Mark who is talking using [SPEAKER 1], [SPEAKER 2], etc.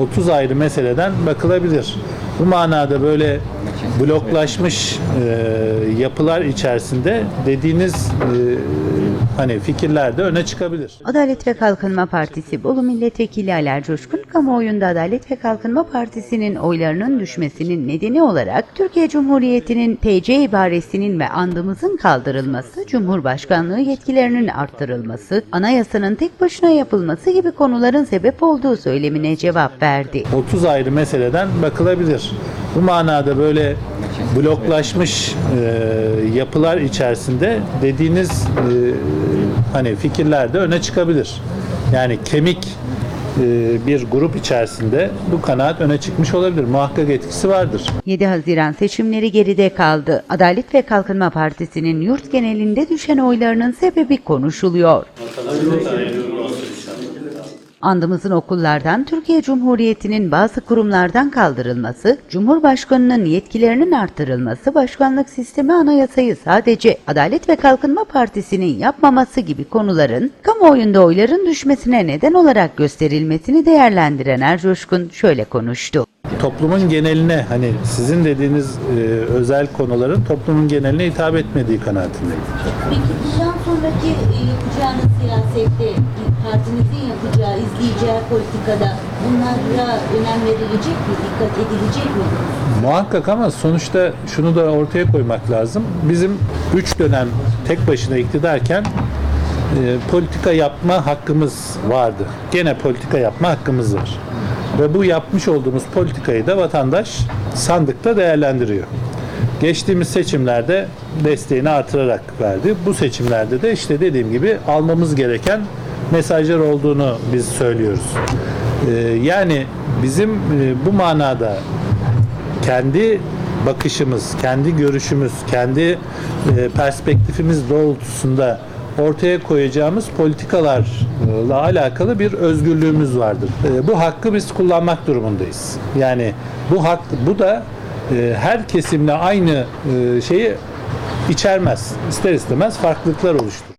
[SPEAKER 1] 30 ayrı meseleden bakılabilir. Bu manada böyle bloklaşmış e, yapılar içerisinde dediğiniz e, hani fikirler de öne çıkabilir.
[SPEAKER 2] Adalet ve Kalkınma Partisi Bolu Milletvekili Aler Coşkun, kamuoyunda Adalet ve Kalkınma Partisi'nin oylarının düşmesinin nedeni olarak Türkiye Cumhuriyeti'nin TC ibaresinin ve andımızın kaldırılması, Cumhurbaşkanlığı yetkilerinin arttırılması, anayasanın tek başına yapılması gibi konuların sebep olduğu söylemine cevap verdi.
[SPEAKER 1] 30 ayrı meseleden bakılabilir. Bu manada böyle bloklaşmış e, yapılar içerisinde dediğiniz e, hani fikirler de öne çıkabilir. Yani kemik e, bir grup içerisinde bu kanaat öne çıkmış olabilir. Muhakkak etkisi vardır.
[SPEAKER 2] 7 Haziran seçimleri geride kaldı. Adalet ve Kalkınma Partisi'nin yurt genelinde düşen oylarının sebebi konuşuluyor. Andımızın okullardan Türkiye Cumhuriyeti'nin bazı kurumlardan kaldırılması, Cumhurbaşkanının yetkilerinin artırılması, başkanlık sistemi anayasayı sadece Adalet ve Kalkınma Partisi'nin yapmaması gibi konuların kamuoyunda oyların düşmesine neden olarak gösterilmesini değerlendiren Ercoşkun şöyle konuştu.
[SPEAKER 1] Toplumun geneline hani sizin dediğiniz e, özel konuların toplumun geneline hitap etmediği kanaatindeyim.
[SPEAKER 3] Peki bundan sonraki e, yapacağınız siyasette, partinizin yapacağı, izleyeceği politikada bunlara önem verilecek mi, dikkat edilecek mi?
[SPEAKER 1] Muhakkak ama sonuçta şunu da ortaya koymak lazım. Bizim 3 dönem tek başına iktidarken e, politika yapma hakkımız vardı. Gene politika yapma hakkımız var. Ve bu yapmış olduğumuz politikayı da vatandaş sandıkta değerlendiriyor. Geçtiğimiz seçimlerde desteğini artırarak verdi. Bu seçimlerde de işte dediğim gibi almamız gereken mesajlar olduğunu biz söylüyoruz. E, yani bizim e, bu manada kendi bakışımız, kendi görüşümüz, kendi e, perspektifimiz doğrultusunda ortaya koyacağımız politikalarla alakalı bir özgürlüğümüz vardır. E, Bu hakkı biz kullanmak durumundayız. Yani bu hak bu da e, her kesimle aynı e, şeyi içermez. İster istemez farklılıklar oluşturur.